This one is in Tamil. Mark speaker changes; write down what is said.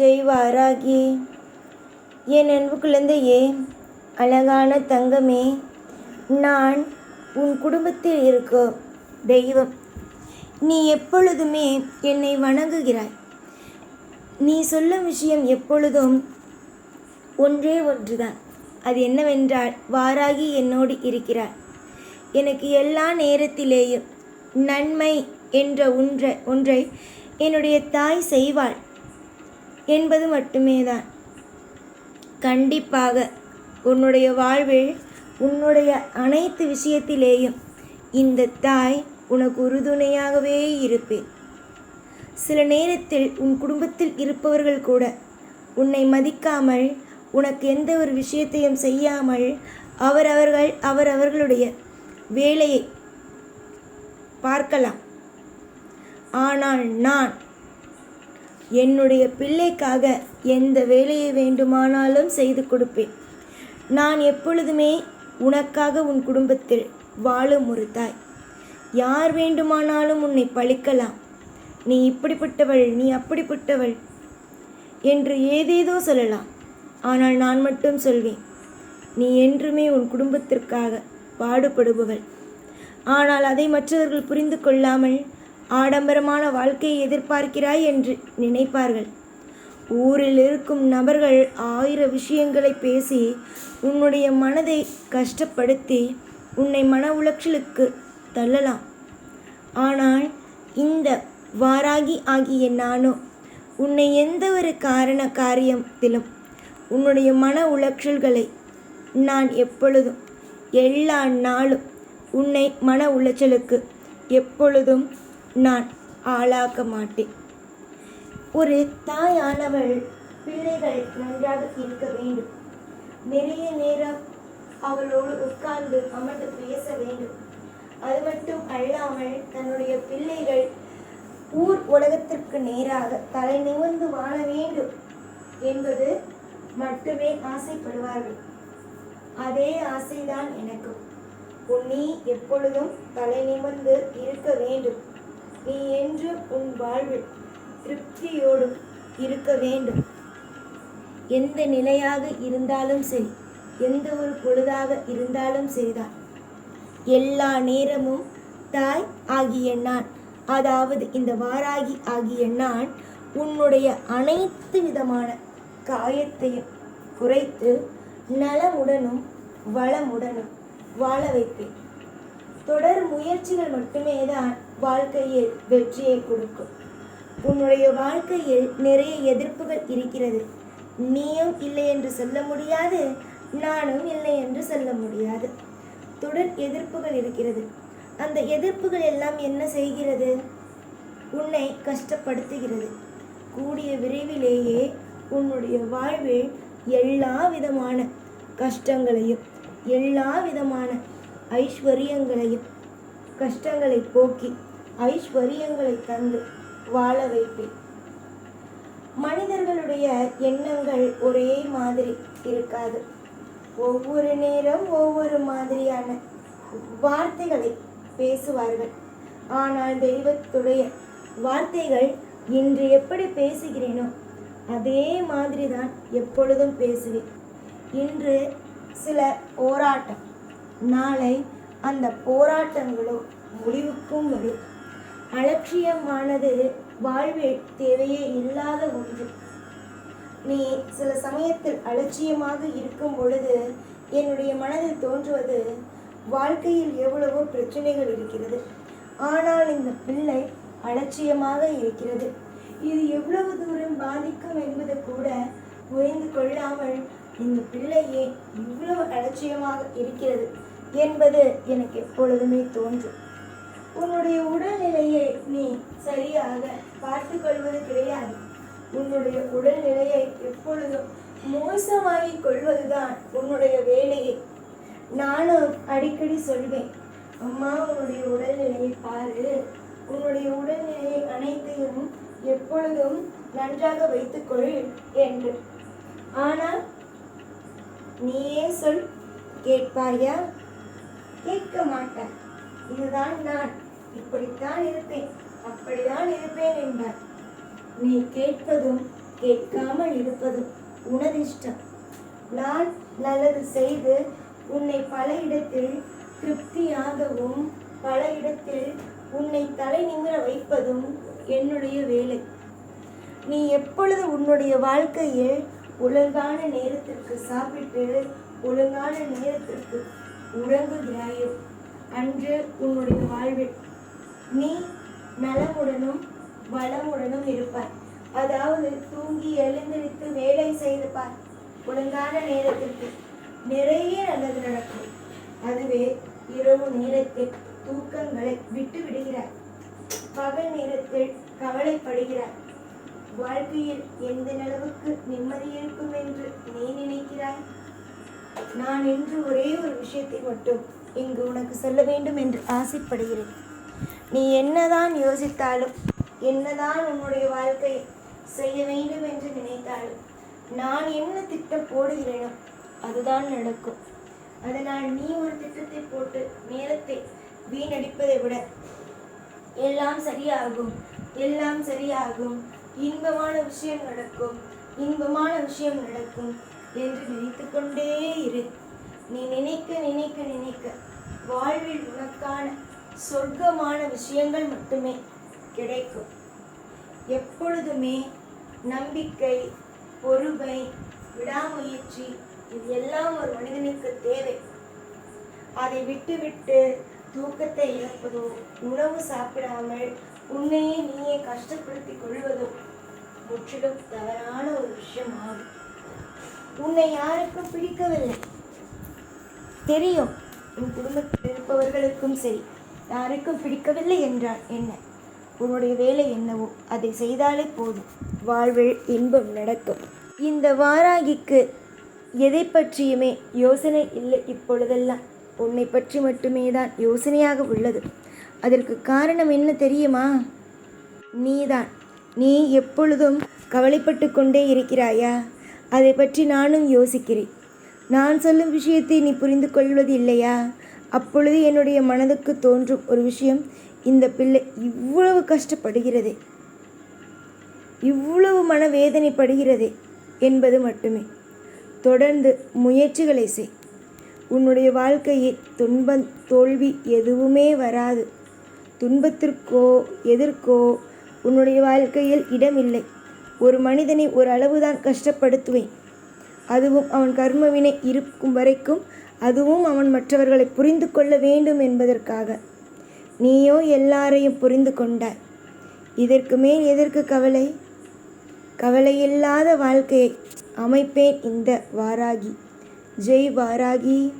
Speaker 1: செய்வாராகி என் அன்பு குழந்தையே அழகான தங்கமே நான் உன் குடும்பத்தில் இருக்கும் தெய்வம். நீ எப்பொழுதுமே என்னை வணங்குகிறாய். நீ சொல்லும் விஷயம் எப்பொழுதும் ஒன்றே ஒன்றுதான். அது என்னவென்றால் வாராகி என்னோடு இருக்கிறார் எனக்கு எல்லா நேரத்திலேயும் நன்மை என்ற ஒன்றை ஒன்றை என்னுடைய தாய் செய்வாள். என்பது மட்டுமே தான் கண்டிப்பாக உன்னுடைய வாழ்வில் உன்னுடைய அனைத்து விஷயத்திலேயும் இந்த தாய் உனக்கு உறுதுணையாகவே இருப்பேன். சில நேரத்தில் உன் குடும்பத்தில் இருப்பவர்கள் கூட உன்னை மதிக்காமல் உனக்கு எந்த ஒரு விஷயத்தையும் செய்யாமல் அவரவர்கள் அவரவர்களுடைய வேலையை பார்க்கலாம். ஆனால் நான் என்னுடைய பிள்ளைக்காக எந்த வேலையை வேண்டுமானாலும் செய்து கொடுப்பேன். நான் எப்பொழுதுமே உனக்காக உன் குடும்பத்தில் வாழும் ஒரு தாய். யார் வேண்டுமானாலும் உன்னை பழிக்கலாம். நீ இப்படிப்பட்டவள் நீ அப்படிப்பட்டவள் என்று ஏதேதோ சொல்லலாம். ஆனால் நான் மட்டும் சொல்வேன் நீ என்றுமே உன் குடும்பத்திற்காக பாடுபடுபவள். ஆனால் அதை மற்றவர்கள் புரிந்து கொள்ளாமல் ஆடம்பரமான வாழ்க்கையை எதிர்பார்க்கிறாய் என்று நினைப்பார்கள். ஊரில் இருக்கும் நபர்கள் ஆயிர விஷயங்களை பேசி உன்னுடைய மனதை கஷ்டப்படுத்தி உன்னை மன உளைச்சலுக்கு தள்ளலாம். ஆனால் இந்த வாராகி ஆகிய நானோ உன்னை எந்த ஒரு காரண காரியத்திலும் உன்னுடைய மன உளைச்சல்களை நான் எப்பொழுதும் எல்லா நாளும் உன்னை மன உளைச்சலுக்கு எப்பொழுதும் நான் ஆளாக்க மாட்டேன். ஒரு தாயானவள் பிள்ளைகள் நன்றாக இருக்க வேண்டும். நிறைய நேரம் அவளோடு உட்கார்ந்து அமர்ந்து பேச வேண்டும். அது மட்டும் அல்லாமல் தன்னுடைய பிள்ளைகள் ஊர் உலகத்திற்கு நேராக தலை நிமிர்ந்து வாழ வேண்டும் என்பது மட்டுமே ஆசைப்படுவார்கள். அதே ஆசைதான் எனக்கும். உன் நீ எப்பொழுதும் தலை நிமிர்ந்து இருக்க வேண்டும். நீ என்று உன் வாழ்வில் திருப்தியோடும் இருக்க வேண்டும். எந்த நிலையாக இருந்தாலும் சரி எந்த ஒரு பொழுதாக இருந்தாலும் சரிதான். எல்லா நேரமும் தாய் ஆகிய நான் அதாவது இந்த வாராகி ஆகிய நான் உன்னுடைய அனைத்து விதமான காயத்தையும் குறைத்து நலமுடனும் வளமுடனும் வாழ வைப்பேன். தொடர் முயற்சிகள் மட்டுமே தான் வாழ்க்கையில் வெற்றியை கொடுக்கும். உன்னுடைய வாழ்க்கையில் நிறைய எதிர்ப்புகள் இருக்கிறது. நீயும் இல்லை என்று சொல்ல முடியாது நானும் இல்லை என்று சொல்ல முடியாது. தொடர் எதிர்ப்புகள் இருக்கிறது. அந்த எதிர்ப்புகள் எல்லாம் என்ன செய்கிறது? உன்னை கஷ்டப்படுத்துகிறது. கூடிய விரைவிலேயே உன்னுடைய வாழ்வில் எல்லா விதமான கஷ்டங்களையும் எல்லா விதமான ஐஸ்வர்யங்களையும் கஷ்டங்களை போக்கி ஐஸ்வர்யங்களை தந்து வாழ வைப்பேன். மனிதர்களுடைய எண்ணங்கள் ஒரே மாதிரி இருக்காது. ஒவ்வொரு நேரம் ஒவ்வொரு மாதிரியான வார்த்தைகளை பேசுவார்கள். ஆனால் தெய்வத்துடைய வார்த்தைகள் இன்று எப்படி பேசுகிறேனோ அதே மாதிரி தான் எப்பொழுதும் பேசுவேன். இன்று சில போராட்டம் நாளை அந்த போராட்டங்களோ முடிவுக்கும் வரும். அலட்சியமானது வாழ்வில் தேவையே இல்லாத ஒன்று. நீ சில சமயத்தில் அலட்சியமாக இருக்கும் பொழுது என்னுடைய மனதில் தோன்றுவது வாழ்க்கையில் எவ்வளவோ பிரச்சனைகள் இருக்கிறது. ஆனால் இந்த பிள்ளை அலட்சியமாக இருக்கிறது. இது எவ்வளவு தூரம் பாதிக்கும் என்பது கூட புரிந்து கொள்ளாமல் இந்த பிள்ளையே இவ்வளவு அலட்சியமாக இருக்கிறது. என்பது எனக்கு எப்பொழுதுமே தோன்றும். உன்னுடைய உடல்நிலையை நீ சரியாக பார்த்து கொள்வது கிடையாது. உன்னுடைய உடல்நிலையை எப்பொழுதும் மோசமாகிக் கொள்வதுதான் உன்னுடைய வேலையை. நானும் அடிக்கடி சொல்வேன் அம்மா உன்னுடைய உடல்நிலையை பாரு. உன்னுடைய உடல்நிலையை அனைத்தையும் எப்பொழுதும் நன்றாக வைத்துக்கொள் என்று. ஆனால் நீயே சொல் கேட்பாயா? கேட்க மாட்டேன் இதுதான் நான். இப்படித்தான் இருப்பேன். அப்படிதான் இருப்பேன் என்பார். நீ கேட்பதும் கேட்காமல் இருப்பதும் உனதிஷ்டம். நான் நல்லது செய்து உன்னை பல இடத்தில் திருப்தியாகவும் பல இடத்தில் உன்னை தலை நிமிர வைப்பதும் என்னுடைய வேலை. நீ எப்பொழுது உன்னுடைய வாழ்க்கையில் ஒழுங்கான நேரத்திற்கு சாப்பிட்டு ஒழுங்கான நேரத்திற்கு உறங்குகிறாயோ அன்று உன்னுடைய வாழ்வில் நீ நலமுடனும் வளமுடனும் இருப்பாய். அதாவது தூங்கி எழுந்திருத்து வேலை செய்து பார். ஒழுங்கான நேரத்திற்கு நிறைய நல்லது நடக்கும். அதுவே இரவு நேரத்தில் தூக்கங்களை விட்டு விடுகிறார் பகல் நேரத்தில் கவலைப்படுகிறார் வாழ்க்கையில் எந்த அளவுக்கு நிம்மதி இருக்கும் என்று நீ நினைக்கிறாய்? நான் இன்று ஒரே ஒரு விஷயத்தை மட்டும் இங்கு உனக்கு சொல்ல வேண்டும் என்று ஆசைப்படுகிறேன். நீ என்னதான் யோசித்தாலும் என்னதான் உன்னுடைய வாழ்க்கையை செய்ய வேண்டும் என்று நினைத்தாலும் நான் என்ன திட்டம் போடுகிறேனோ அதுதான் நடக்கும். அதனால் நீ ஒரு திட்டத்தை போட்டு நேரத்தை வீணடிப்பதை விட எல்லாம் சரியாகும் எல்லாம் சரியாகும். இன்பமான விஷயம் நடக்கும் இன்பமான விஷயம் நடக்கும். என்று நினைத்து கொண்டே இரு. நீ நினைக்க நினைக்க நினைக்க. வாழ்வில் உனக்கான சொர்க்கமான விஷயங்கள் மட்டுமே கிடைக்கும். எப்பொழுதுமே நம்பிக்கை பொறுமை விடாமுயற்சி இது எல்லாம் ஒரு மனிதனுக்கு தேவை. அதை விட்டுவிட்டு தூக்கத்தை இழப்பதோ உணவு சாப்பிடாமல் உன்னையே நீயே கஷ்டப்படுத்திக் கொள்வதோ முற்றிலும் தவறான ஒரு விஷயம் ஆகும் உன்னை யாருக்கும் பிடிக்கவில்லை. தெரியும் உன் குடும்பத்தில் இருப்பவர்களுக்கும் சரி யாருக்கும் பிடிக்கவில்லை என்றால் என்ன? உன்னுடைய வேலை என்னவோ அதை செய்தாலே போதும். வாழ்வில் இன்பம் நடக்கும். இந்த வாராகிக்கு எதை பற்றியுமே யோசனை இல்லை இப்பொழுதெல்லாம். உன்னை பற்றி மட்டுமே தான் யோசனையாக உள்ளது. அதற்கு காரணம் என்ன தெரியுமா? நீதான். நீ எப்பொழுதும் கவலைப்பட்டு கொண்டே இருக்கிறாயா? அதை பற்றி நானும் யோசிக்கிறேன். நான் சொல்லும் விஷயத்தை நீ புரிந்து கொள்வது இல்லையா? அப்பொழுது என்னுடைய மனதுக்கு தோன்றும் ஒரு விஷயம் இந்த பிள்ளை இவ்வளவு கஷ்டப்படுகிறது. இவ்வளவு மனவேதனைப்படுகிறது என்பது மட்டுமே. தொடர்ந்து முயற்சிகளை செய். உன்னுடைய வாழ்க்கையில் துன்பம் தோல்வி எதுவுமே வராது. துன்பத்திற்கோ எதிர்க்கோ உன்னுடைய வாழ்க்கையில் இடமில்லை. ஒரு மனிதனை ஒரு அளவுதான் கஷ்டப்படுத்துவேன். அதுவும் அவன் கர்மவினை இருக்கும் வரைக்கும் அதுவும் அவன் மற்றவர்களை புரிந்து கொள்ள வேண்டும் என்பதற்காக. நீயோ எல்லாரையும் புரிந்து கொண்டாய். இதற்கு மேல் எதற்கு கவலை? கவலையில்லாத வாழ்க்கையை அமைப்பேன் இந்த வாராகி. ஜெய் வாராகி.